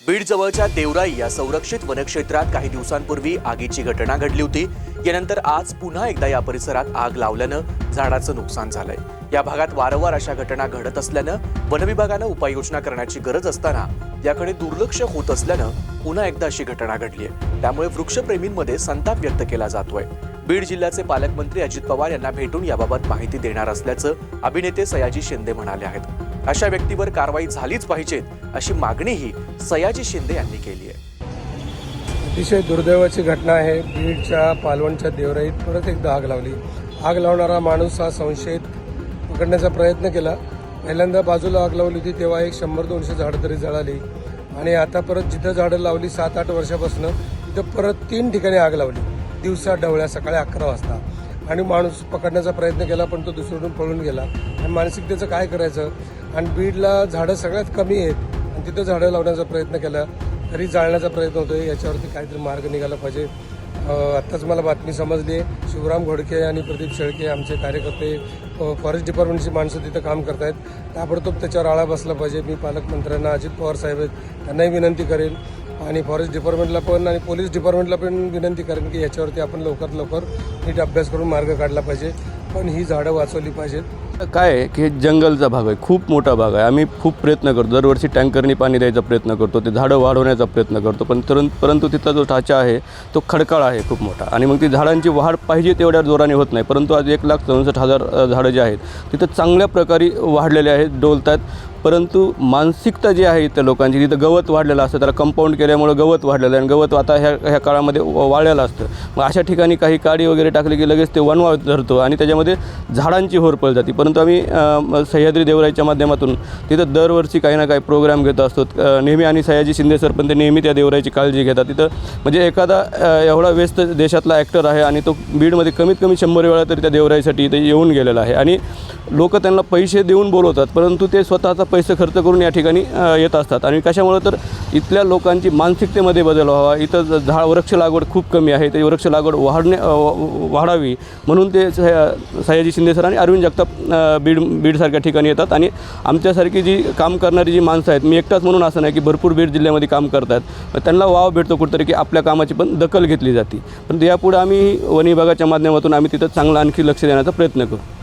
बीड जवळच्या देवराई या संरक्षित वनक्षेत्रात काही दिवसांपूर्वी आगीची घटना घडली होती. यानंतर आज पुन्हा एकदा या परिसरात आग लावल्यानं झाडाचं नुकसान झालंय. या भागात वारंवार अशा घटना घडत असल्यानं वनविभागानं उपाययोजना करण्याची गरज असताना याकडे दुर्लक्ष होत असल्यानं पुन्हा एकदा अशी घटना घडली आहे त्यामुळे वृक्षप्रेमींमध्ये संताप व्यक्त केला जातोय. बीड जिल्ह्याचे पालकमंत्री अजित पवार यांना भेटून याबाबत माहिती देणार असल्याचं अभिनेते सयाजी शिंदे म्हणाले आहेत. अशा व्यक्तीवर कारवाई झालीच पाहिजेत अशी मागणीही सयाजी शिंदे यांनी केली आहे. अतिशय दुर्दैवाची घटना आहे. बीडच्या पालवणच्या देवराईत परत एकदा आग लावली. आग लावणारा माणूस हा संशयित पकडण्याचा प्रयत्न केला. पहिल्यांदा बाजूला आग लावली होती तेव्हा एक शंभर दोनशे झाडं तरी जळाली. आणि आता परत जिथं झाडं लावली सात आठ वर्षापासून तिथं परत तीन ठिकाणी आग लावली. दिवसा डवळ्या सकाळी अकरा वाजता. आणि माणूस पकडण्याचा प्रयत्न केला पण तो दुसरीकडून पळून गेला. आणि मानसिकतेचं काय करायचं? आणि बीडला झाडं सगळ्यात कमी आहेत. आणि तिथं झाडं लावण्याचा प्रयत्न केला. तरी जाळण्याचा प्रयत्न होतोय. याच्यावरती काहीतरी मार्ग निघाला पाहिजे. आत्ताच मला बातमी समजली आहे. शिवराम घोडके आणि प्रदीप शेळके आमचे कार्यकर्ते फॉरेस्ट डिपार्टमेंटची माणसं तिथं काम करतायत. ताबडतोब त्याच्यावर आळा बसला पाहिजे. मी पालकमंत्र्यांना अजित पवार साहेब आहेत त्यांनाही विनंती करेन आणि फॉरेस्ट डिपार्टमेंटला पण आणि पोलीस डिपार्टमेंटला पण विनंती करेन की याच्यावरती आपण लवकरात लवकर नीट अभ्यास करून मार्ग काढला पाहिजे. पण ही झाडं वाचवली पाहिजेत. काय आहे की हे जंगलचा भाग आहे खूप मोठा भाग आहे. आम्ही खूप प्रयत्न करतो. दरवर्षी टँकरनी पाणी द्यायचा प्रयत्न करतो ते झाडं वाढवण्याचा प्रयत्न करतो पण तर परंतु तिथला जो ढाचा आहे तो खडकाळ आहे खूप मोठा. आणि मग ती झाडांची वाढ पाहिजे तेवढ्या जोराने होत नाही. परंतु आज एक लाख चौसष्ट हजार झाडं जे आहेत तिथं चांगल्या प्रकारे वाढलेले आहेत डोलत आहेत परंतु मानसिकता जी आहे इथं लोकांची तिथं गवत वाढलेलं असतं त्याला कंपाऊंड केल्यामुळं गवत वाढलेलं आहे आणि गवत आता ह्या ह्या काळामध्ये वाळलेलं असतं. मग अशा ठिकाणी काही काडी वगैरे टाकली की लगेच ते वनवा धरतो आणि त्याच्यामध्ये झाडांची होरपळ जाते. परंतु आम्ही सह्याद्री देवराईच्या माध्यमातून तिथं दरवर्षी काही ना काही प्रोग्राम घेत असतो. नेहमी आणि सयाजी शिंदे सर पण ते नेहमी त्या देवराईची काळजी घेतात. तिथं म्हणजे एखादा एवढा व्यस्त देशातला ॲक्टर आहे आणि तो बीडमध्ये कमीत कमी शंभर वेळा तरी त्या देवराईसाठी इथे येऊन गेलेला आहे. आणि लोक त्यांना पैसे देऊन बोलवतात परंतु ते स्वतःचा पैसे खर्च करून या ठिकाणी येत असतात. आणि कशामुळं तर इथल्या लोकांची मानसिकतेमध्ये बदल व्हावा. इथं झाड वृक्ष लागवड खूप कमी आहे. ते वृक्ष लागवड वाढणे वाढावी म्हणून ते सया- सयाजी शिंदे सर आणि अरविंद जगताप बीड बीडसारख्या ठिकाणी येतात. आणि आमच्यासारखी जी काम करणारी जी माणसं आहेत मी एकटाच म्हणून असं नाही की भरपूर बीड जिल्ह्यामध्ये काम करतात त्यांना वाव भेटतो कुठंतरी की आपल्या कामाची पण दखल घेतली जाते. पण यापुढे आम्ही वन विभागाच्या माध्यमातून आम्ही तिथं चांगलं आणखी लक्ष देण्याचा प्रयत्न करू.